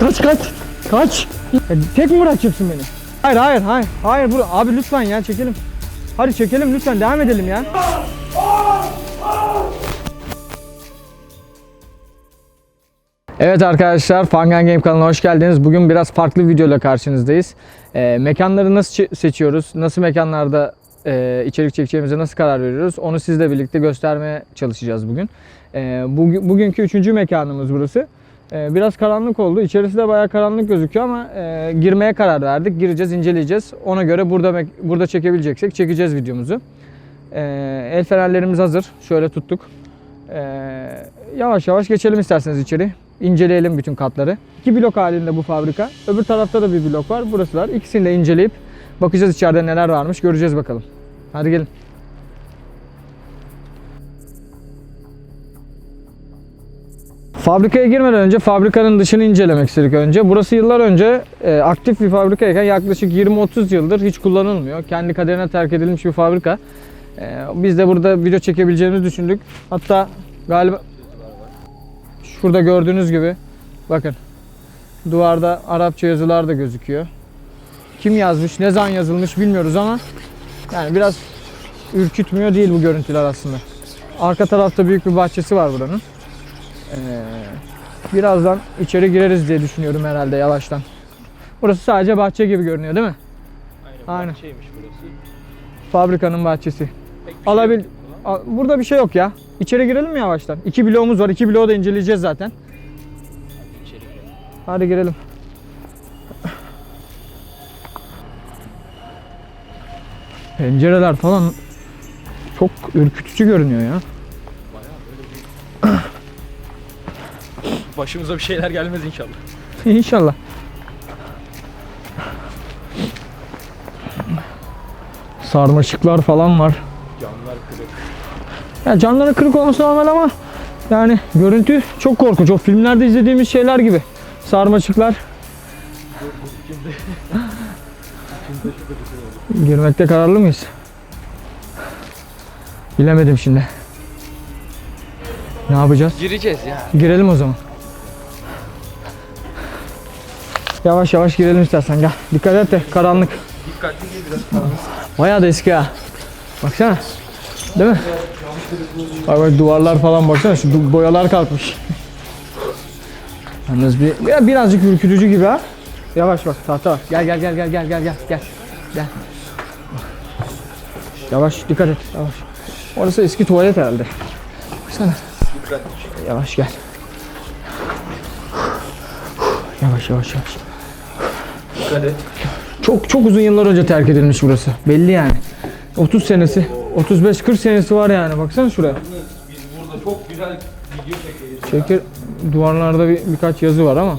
kaç kaç. Kaç. Ya, tek mi bırakacaksın beni? Hayır hayır hayır. Hayır bur abi lütfen ya çekelim. Hadi çekelim lütfen devam edelim ya. Evet arkadaşlar Fangan Game kanalına hoş geldiniz. Bugün biraz farklı videoyla karşınızdayız. Ee, mekanları nasıl seçiyoruz? Nasıl mekanlarda e, içerik çekeceğimize nasıl karar veriyoruz? Onu sizle birlikte göstermeye çalışacağız bugün. Bugün bugünkü üçüncü mekanımız burası. Ee, biraz karanlık oldu. İçerisi de bayağı karanlık gözüküyor ama e, girmeye karar verdik. Gireceğiz, inceleyeceğiz. Ona göre burada burada çekebileceksek çekeceğiz videomuzu. Ee, el fenerlerimiz hazır. Şöyle tuttuk. Ee, yavaş yavaş geçelim isterseniz içeri. İnceleyelim bütün katları. İki blok halinde bu fabrika. Öbür tarafta da bir blok var. Burası var. İkisini de inceleyip bakacağız içeride neler varmış. Göreceğiz bakalım. Hadi gelin. Fabrikaya girmeden önce fabrikanın dışını incelemek istedik önce. Burası yıllar önce e, aktif bir fabrikayken yaklaşık 20-30 yıldır hiç kullanılmıyor. Kendi kaderine terk edilmiş bir fabrika. E, biz de burada video çekebileceğimizi düşündük. Hatta galiba şurada gördüğünüz gibi bakın duvarda Arapça yazılar da gözüküyor. Kim yazmış, ne zaman yazılmış bilmiyoruz ama yani biraz ürkütmüyor değil bu görüntüler aslında. Arka tarafta büyük bir bahçesi var buranın. Ee, birazdan içeri gireriz diye düşünüyorum herhalde yavaştan. Burası sadece bahçe gibi görünüyor değil mi? Aynen. Aynen. Bahçeymiş burası. Fabrikanın bahçesi. Pek bir şey Alabil yok burada. A- Burada bir şey yok ya. İçeri girelim mi yavaştan? İki bloğumuz var. İki bloğu da inceleyeceğiz zaten. Hadi içeri girelim. Hadi girelim. Pencereler falan çok ürkütücü görünüyor ya. Başımıza bir şeyler gelmez inşallah. İnşallah. Sarmaşıklar falan var. Camlar kırık. Ya camların kırık olması normal ama yani görüntü çok korkunç. O filmlerde izlediğimiz şeyler gibi. Sarmaşıklar. Girmekte kararlı mıyız? Bilemedim şimdi. Ne yapacağız? Gireceğiz ya. Girelim o zaman. Yavaş yavaş girelim istersen gel. Dikkat et de karanlık. Dikkatli gir biraz karanlık. Bayağı da eski ha. Baksana. Değil mi? Bak bak duvarlar falan baksana şu boyalar kalkmış. Yalnız bir ya birazcık ürkütücü gibi ha. Yavaş bak tahta var. Gel gel gel gel gel gel gel gel. Gel. Yavaş dikkat et yavaş. Orası eski tuvalet herhalde. Baksana. Yavaş gel. Yavaş yavaş yavaş. Çok çok uzun yıllar önce terk edilmiş burası. Belli yani. 30 senesi, 35-40 senesi var yani. Baksana şuraya. Biz burada çok güzel video çekeriz. Şeker duvarlarda bir, birkaç yazı var ama.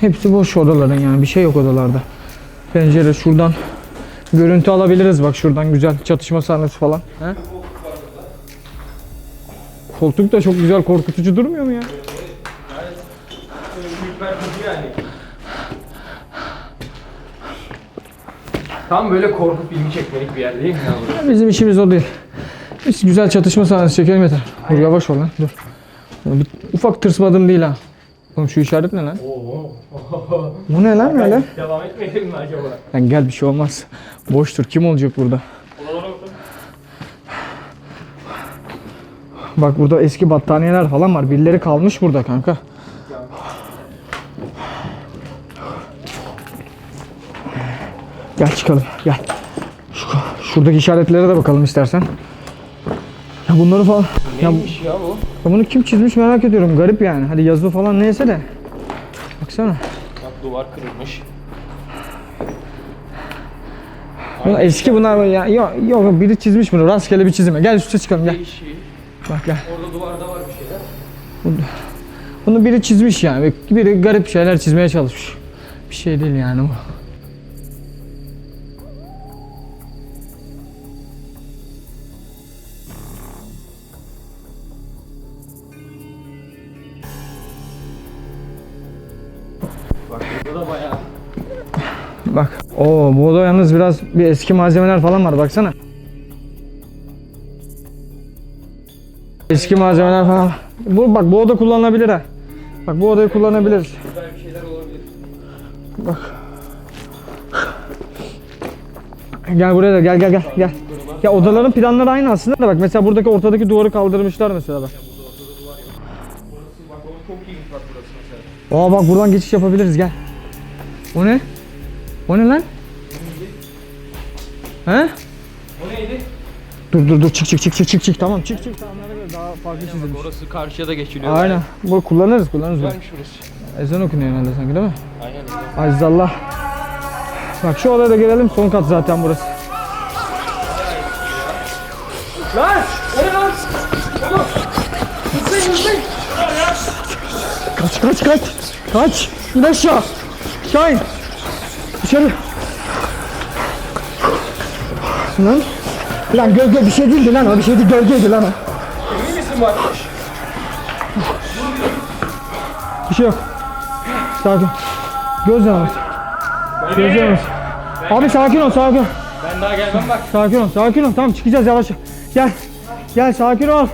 Hepsi boş odaların yani bir şey yok odalarda. Pencere şuradan görüntü alabiliriz bak şuradan güzel çatışma sahnesi falan. He? Koltuk da çok güzel korkutucu durmuyor mu ya? yani. Tam böyle korku filmi çekmelik bir yer değil mi ya? Bizim işimiz o değil. Biz güzel çatışma sahnesi çekelim yeter. Dur yavaş ol lan dur. Bir, ufak tırsmadım değil ha. Oğlum şu işaret ne lan? Oo. Bu ne lan böyle? Devam etmeyelim mi acaba? Lan gel bir şey olmaz. Boştur. Kim olacak burada? Odalara bakın. Bak burada eski battaniyeler falan var. Birileri kalmış burada kanka. Gel çıkalım. Gel. Şu, şuradaki işaretlere de bakalım istersen. Ya bunları falan... Ya, Neymiş ya bu? ya bunu kim çizmiş merak ediyorum. Garip yani. Hadi yazı falan neyse de. Baksana. Bak duvar kırılmış. Bunlar eski bunlar ya. Yok, yok biri çizmiş bunu. Rastgele bir çizime. Gel üstte çıkalım gel. Değişik. Bak gel. Orada duvarda var bir şeyler. Bunu biri çizmiş yani. Biri garip şeyler çizmeye çalışmış. Bir şey değil yani bu. Bak burada da bayağı. Bak. Oo bu oda yalnız biraz bir eski malzemeler falan var baksana. Eski malzemeler falan. Bu bak bu oda kullanılabilir ha. Bak bu odayı kullanabiliriz. Bak. Gel buraya da gel gel gel gel. Ya odaların planları aynı aslında da bak mesela buradaki ortadaki duvarı kaldırmışlar mesela bak. Aa bak buradan geçiş yapabiliriz gel. O ne? O ne lan? He? O neydi? Dur dur dur çık çık çık çık çık çık tamam çık çık tamam göre daha farklı Bak çizilmiş. orası karşıya da geçiliyor. Aynen. Bu kullanırız kullanırız. bak. Güzelmiş burası. Ezan okunuyor herhalde sanki değil mi? Aynen. Azizallah. Bak şu odaya da gelelim son kat zaten burası. Lan! O ne lan? Oğlum! Hızlı hızlı! Kaç kaç kaç. Kaç. İn aşağı. Şahin. Dışarı. Lan. Lan gölge bir şey değildi lan o bir şeydi gölgeydi lan o. Emin misin bak? Bir şey yok. Sakin. Göz yanımız. Göz yanımız. Abi sakin ol sakin. Ben daha gelmem bak. Sakin ol sakin ol. Tamam çıkacağız yavaş. Gel. Gel sakin ol.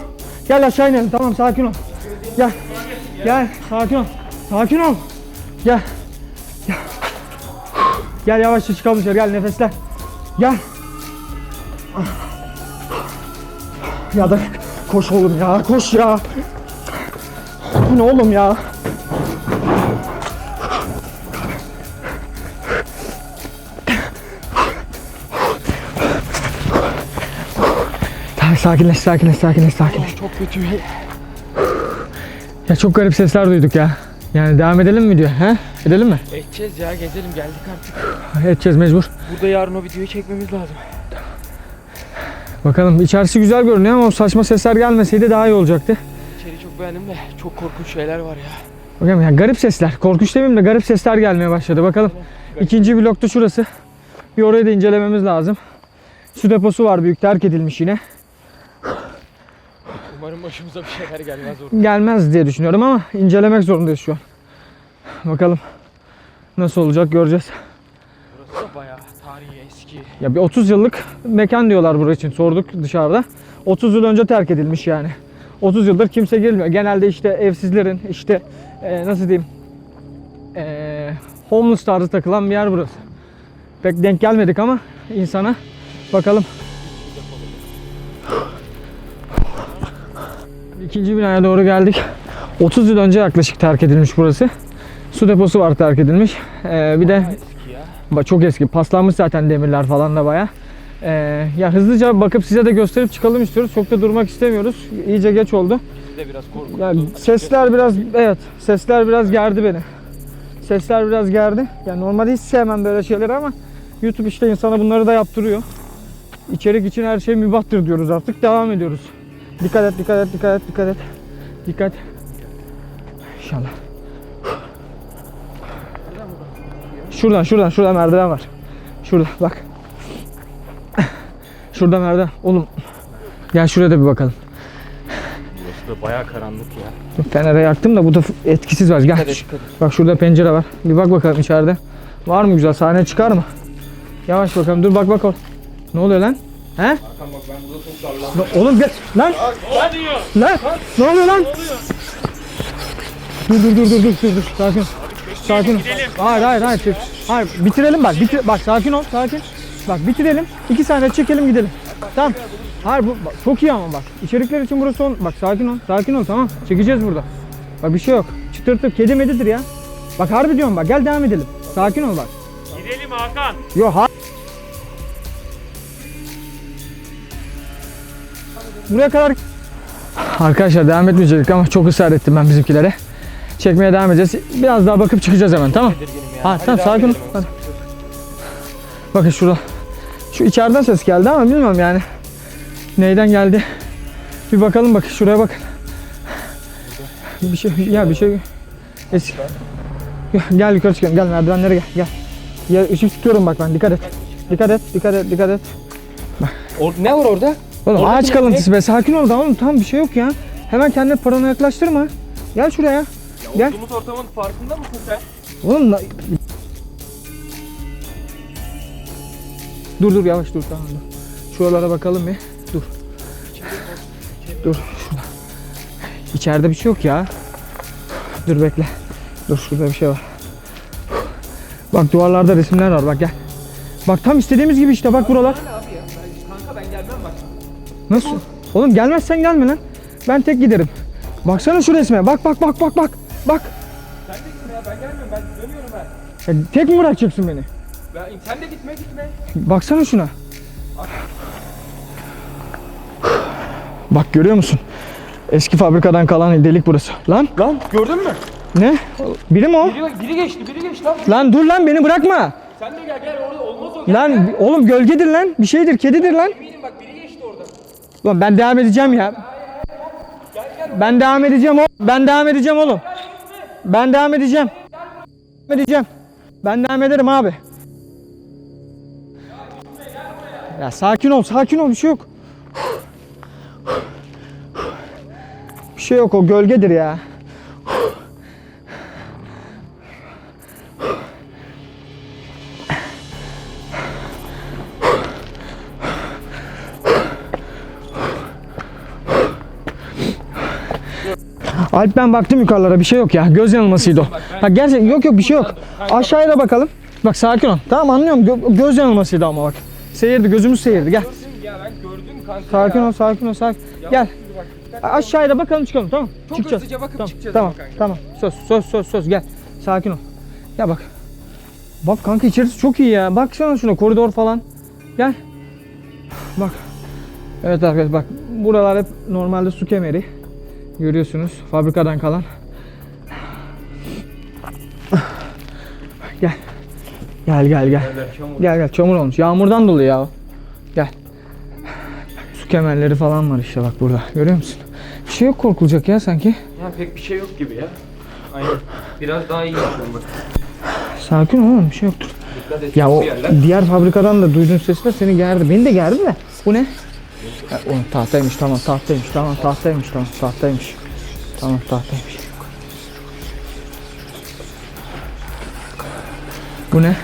Gel aşağı inelim tamam sakin ol. Gel. Gel sakin ol. Sakin ol. Gel. Gel. Gel yavaşça çıkalım dışarı gel nefesler. Gel. Ya da koş oğlum ya koş ya. Bu ne oğlum ya? Sakinleş sakinleş sakinleş sakinleş. Çok kötü. Ya çok garip sesler duyduk ya. Yani devam edelim mi diyor? He? Edelim mi? Edeceğiz ya gezelim geldik artık. Edeceğiz mecbur. Burada yarın o videoyu çekmemiz lazım. Bakalım içerisi güzel görünüyor ama o saçma sesler gelmeseydi daha iyi olacaktı. İçeri çok beğendim de çok korkunç şeyler var ya. Bakalım ya garip sesler. Korkunç demeyeyim de garip sesler gelmeye başladı. Bakalım. İkinci blokta şurası. Bir orayı da incelememiz lazım. Su deposu var büyük terk edilmiş yine. Umarım başımıza bir şeyler gelmez orada. Gelmez diye düşünüyorum ama incelemek zorundayız şu an. Bakalım nasıl olacak göreceğiz. Burası da bayağı. Ya bir 30 yıllık mekan diyorlar burası için. Sorduk dışarıda. 30 yıl önce terk edilmiş yani. 30 yıldır kimse girmiyor. Genelde işte evsizlerin işte e, nasıl diyeyim e, homeless tarzı takılan bir yer burası. Pek denk gelmedik ama insana bakalım. İkinci binaya doğru geldik. 30 yıl önce yaklaşık terk edilmiş burası. Su deposu var terk edilmiş. E, bir de Çok eski. Paslanmış zaten demirler falan da baya. Ee, ya hızlıca bakıp size de gösterip çıkalım istiyoruz. Çok da durmak istemiyoruz. İyice geç oldu. Bizi de biraz korkuttu. Yani sesler biraz evet sesler biraz gerdi beni. Sesler biraz gerdi. Yani normalde hiç sevmem böyle şeyleri ama YouTube işte insana bunları da yaptırıyor. İçerik için her şey mübahtır diyoruz artık. Devam ediyoruz. Dikkat et, dikkat et, dikkat et, dikkat et. Dikkat. İnşallah. Şuradan, şuradan, şurada merdiven var. Şurada bak. Şurada merdiven. Oğlum. Gel şuraya da bir bakalım. Burası da bayağı karanlık ya. Fenere yaktım da bu da etkisiz var. Gel. Dikkat et. Bak şurada pencere var. Bir bak bakalım içeride. Var mı güzel sahne çıkar mı? Yavaş bakalım. Dur bak bak. or- Ne oluyor lan? He? Hakan bak ben burada çok darlandım. Lan Oğlum gel. Lan. Ne diyor? Lan. Ne oluyor lan? Dur dur dur dur dur dur. dur. Sakin. Sakin. ol. Hayır hayır hayır. Çek. Hayır bitirelim bak. Bitir bak sakin ol. Sakin. Bak bitirelim. İki saniye çekelim gidelim. Tamam. Hayır bu bak, çok iyi ama bak. İçerikler için burası on. Bak sakin ol. Sakin ol tamam. Çekeceğiz burada. Bak bir şey yok. Çıtırtı kedi medidir ya. Bak harbi diyorum bak. Gel devam edelim. Sakin ol bak. Gidelim Hakan. Yo ha Buraya kadar Arkadaşlar devam etmeyecektik ama çok ısrar ettim ben bizimkilere. Çekmeye devam edeceğiz. Biraz daha bakıp çıkacağız hemen tamam. Ha, Hadi tamam, devam sakin ol. edelim. Hadi. Bakın şurada. Şu içeriden ses geldi ama bilmiyorum yani. Neyden geldi? Bir bakalım bak şuraya bakın. Bir şey ya bir şey eski. Gel yukarı çıkalım. Gel merdivenlere gel. Gel. Ya ışık tutuyorum bak ben. Dikkat et. Dikkat et. Dikkat et. Dikkat et. Or- ne var orada? Oğlum Orada ağaç ne- kalıntısı be. Sakin ol da oğlum. Tamam bir şey yok ya. Hemen kendini parana yaklaştırma. Gel şuraya. Gel. Olduğumuz ortamın farkında mısın sen? Oğlum la- Dur dur yavaş dur tamam dur. Şuralara bakalım bir. Dur. Dur şurada. içeride bir şey yok ya. Dur bekle. Dur şurada bir şey var. Bak duvarlarda resimler var bak gel. Bak tam istediğimiz gibi işte bak buralar. Abi ya ben, kanka ben gelmem bak. Nasıl? Oğlum gelmezsen gelme lan. Ben tek giderim. Baksana şu resme. Bak bak bak bak bak. Bak. Sen de gitme ya ben gelmiyorum ben dönüyorum ben. Ya tek mi bırakacaksın beni? ben sen de gitme gitme. Baksana şuna. Bak görüyor musun? Eski fabrikadan kalan delik burası. Lan Lan gördün mü? ne? Biri mi o? Biri, biri geçti biri geçti lan. Lan dur lan beni bırakma. Sen de gel gel orada olmaz o gel. Lan oğlum gölgedir lan. Bir şeydir, kedidir lan. Eminim bak biri geçti orada. Lan ben devam edeceğim ya. Ben devam edeceğim oğlum. Ben devam edeceğim oğlum. Ben devam edeceğim. Devam edeceğim. Ben devam ederim abi. Ya sakin ol, sakin ol. Bir şey yok. Bir şey yok o gölgedir ya. Alp ben baktım yukarılara bir şey yok ya. Göz yanılmasıydı o. Ha gerçekten yok yok bir şey yok. Aşağıya da bakalım. Bak sakin ol. Tamam anlıyorum. Gö- göz yanılmasıydı ama bak. Seyirdi gözümüz seyirdi. Gel. Ya ben gördüm kanka Sakin ya. ol, sakin ol, sakin. Ya Gel. Aşağıya da bakalım çıkalım tamam? Çok Çıkacağız. hızlıca bakıp Tamam, çıkacağız tamam, ama kanka. tamam. Söz, söz, söz, söz. Gel. Sakin ol. Gel bak. Bak kanka içerisi çok iyi ya. Baksana şuna koridor falan. Gel. Bak. Evet arkadaşlar bak. Buralar hep normalde su kemeri. Görüyorsunuz fabrikadan kalan. Gel. Gel gel gel. Gel gel çamur olmuş. Yağmurdan dolayı ya. Gel. Su kemerleri falan var işte bak burada. Görüyor musun? Bir şey yok korkulacak ya sanki. Ya pek bir şey yok gibi ya. Aynen. Biraz daha iyi yapıyorum bak. Sakin ol oğlum bir şey yoktur. Dikkat et. Ya o yerler. diğer fabrikadan da duyduğun sesler seni gerdi. Beni de gerdi de. Bu ne? Ha, o tahtaymış tamam tahtaymış tamam tahtaymış tamam tahtaymış. Tamam tahtaymış. Bu ne?